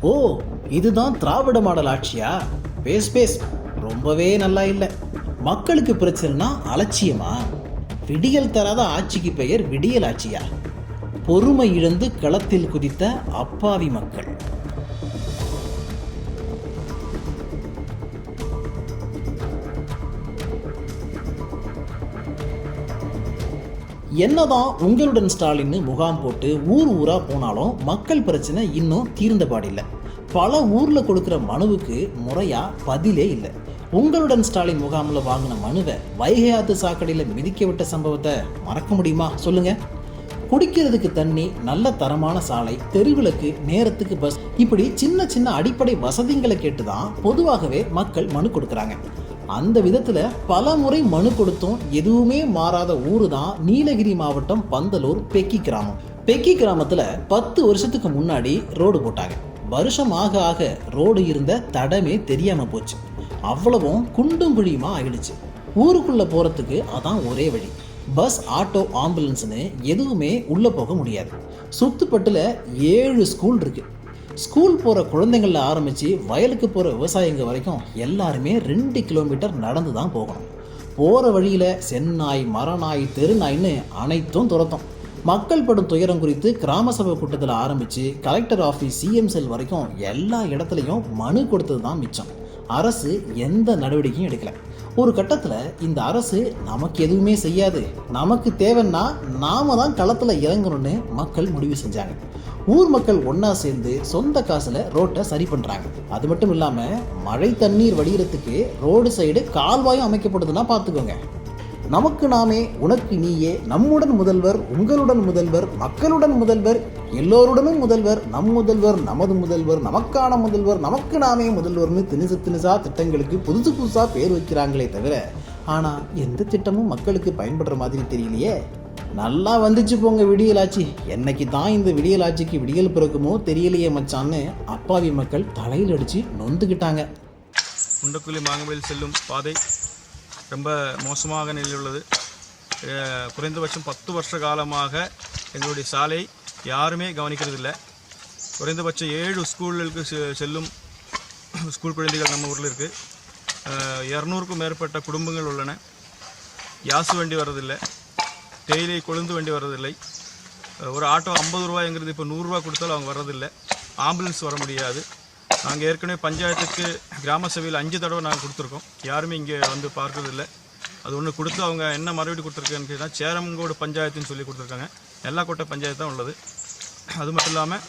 ஓ இதுதான் திராவிட மாடல் ஆட்சியா? பேஸ் பேஸ். ரொம்பவே நல்லா இல்லை. மக்களுக்கு பிரச்சனைனா அலட்சியமா? விடியல் தராத ஆட்சிக்கு பெயர் விடியல் ஆட்சியா? பொறுமை இழந்து களத்தில் குதித்த அப்பாவி மக்கள். என்னதான் உங்களுடன் ஸ்டாலின்னு முகாம் போட்டு ஊர் ஊரா போனாலும் மக்கள் பிரச்சனை இன்னும் தீர்ந்தபாடில்லை பல ஊர்ல கொடுக்குற மனுவுக்கு முறையா பதிலே இல்லை. உங்களுடன் ஸ்டாலின் முகாமில் வாங்கின மனுவை வைகை ஆத்து சாக்கடையில் மிதிக்க விட்ட சம்பவத்தை மறக்க முடியுமா? சொல்லுங்க. குடிக்கிறதுக்கு தண்ணி நல்ல தரமான சாலை தெருவிளக்கு நேரத்துக்கு பஸ் இப்படி சின்ன சின்ன அடிப்படை வசதிகளை கேட்டு தான் பொதுவாகவே மக்கள் மனு கொடுக்குறாங்க. அந்த விதத்தில் பல முறை மனு கொடுத்தும் எதுவுமே மாறாத ஊர் தான் நீலகிரி மாவட்டம் பந்தலூர் பெக்கி கிராமம். பெக்கி கிராமத்தில் பத்து வருஷத்துக்கு முன்னாடி ரோடு போட்டாங்க. வருஷம் ஆக ஆக ரோடு இருந்த தடமே தெரியாமல் போச்சு. அவ்வளவும் குண்டும் குழியுமா ஆகிடுச்சு ஊருக்குள்ளே போகிறதுக்கு அதான் ஒரே வழி. பஸ் ஆட்டோ ஆம்புலன்ஸ்னு எதுவுமே உள்ளே போக முடியாது. சுத்துப்பட்டில் ஏழு ஸ்கூல் இருக்குது ஸ்கூல் போகிற குழந்தைங்கள ஆரம்பித்து வயலுக்கு போகிற விவசாயிங்க வரைக்கும் எல்லாருமே ரெண்டு கிலோமீட்டர் நடந்து தான் போகணும். போகிற வழியில் செந்நாய் மரநாய் தெருநாய்ன்னு அனைத்தும் துரத்தும். மக்கள் படும் துயரம் குறித்து கிராம சபை கூட்டத்தில் ஆரம்பித்து கலெக்டர் ஆஃபீஸ் சிஎம் செல் வரைக்கும் எல்லா இடத்துலையும் மனு கொடுத்தது தான் மிச்சம். அரசு எந்த நடவடிக்கையும் எடுக்கலை. ஒரு கட்டத்தில் இந்த அரசு நமக்கு எதுவுமே செய்யாது. நமக்கு தேவைன்னா நாம தான் களத்தில் இறங்கணும்னு மக்கள் முடிவு செஞ்சாங்க. ஊர் மக்கள் ஒன்றா சேர்ந்து சொந்த காசில் ரோட்டை சரி பண்ணுறாங்க அது மட்டும் இல்லாமல் மழை தண்ணீர் வடிகிறதுக்கு ரோடு சைடு கால்வாயும் அமைக்கப்படுதுன்னா பார்த்துக்கோங்க. நமக்கு நாமே உனக்கு நீயே நம்முடன் முதல்வர் உங்களுடன் முதல்வர் மக்களுடன் முதல்வர் எல்லோருடனும் முதல்வர் நம் முதல்வர் நமது முதல்வர் நமக்கான முதல்வர் நமக்கு நாமே முதல்வர்னு திணிசு திணிசா திட்டங்களுக்கு புதுசு புதுசாக பேர் வைக்கிறாங்களே தவிர ஆனால் எந்த திட்டமும் மக்களுக்கு பயன்படுற மாதிரி தெரியலையே. நல்லா வந்துச்சு போங்க விடியலாட்சி என்னைக்கு தான் இந்த விடியலாட்சிக்கு விடியல் பிறக்குமோ தெரியலையே மச்சான்னு அப்பாவி மக்கள் தலையில் அடித்து நொந்துக்கிட்டாங்க. குண்டக்குழி மாங்கவேல் செல்லும் பாதை ரொம்ப மோசமாக நிலையில் உள்ளது குறைந்தபட்சம் பத்து வருஷ காலமாக எங்களுடைய சாலை யாருமே கவனிக்கிறதில்லை. குறைந்தபட்சம் ஏழு ஸ்கூல்களுக்கு செ- செல்லும் ஸ்கூல் குழந்தைகள் நம்ம ஊரில் இருக்குது இரநூறுக்கும் மேற்பட்ட குடும்பங்கள் உள்ளன. யாசு வண்டி வர்றதில்லை. டெய்லி கொழுந்து வண்டி வர்றதில்லை. ஒரு ஆட்டோ ஐம்பது ரூபாய்ங்கிறது இப்போ நூறுரூவா கொடுத்தாலும் அவங்க வர்றதில்லை. ஆம்புலன்ஸ் வர முடியாது. நாங்கள் ஏற்கனவே பஞ்சாயத்துக்கு கிராம சபையில் அஞ்சு தடவை நாங்கள் கொடுத்துருக்கோம். யாருமே இங்கே வந்து பார்க்கறதில்லை. அது ஒன்று கொடுத்து அவங்க என்ன மறுபடியும் கொடுத்துருக்கேன்னு கேட்டால் சேரமங்கோடு பஞ்சாயத்துன்னு சொல்லி கொடுத்துருக்காங்க. நெல்லாக்கோட்டை பஞ்சாயத்து தான் உள்ளது. அது மட்டும் இல்லாமல்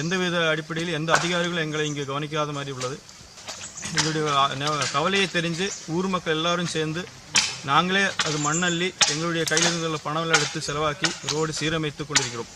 எந்தவித அடிப்படையில் எந்த அதிகாரிகளும் எங்களை இங்கே கவனிக்காத மாதிரி உள்ளது. எங்களுடைய கவலையை தெரிஞ்சு ஊர் மக்கள் எல்லாரும் சேர்ந்து நாங்களே அது மண்ணள்ளி எங்களுடைய கையிலிருந்து பணம் எல்லாம் எடுத்து செலவாக்கி ரோடு சீரமைத்து கொண்டிருக்கிறோம்.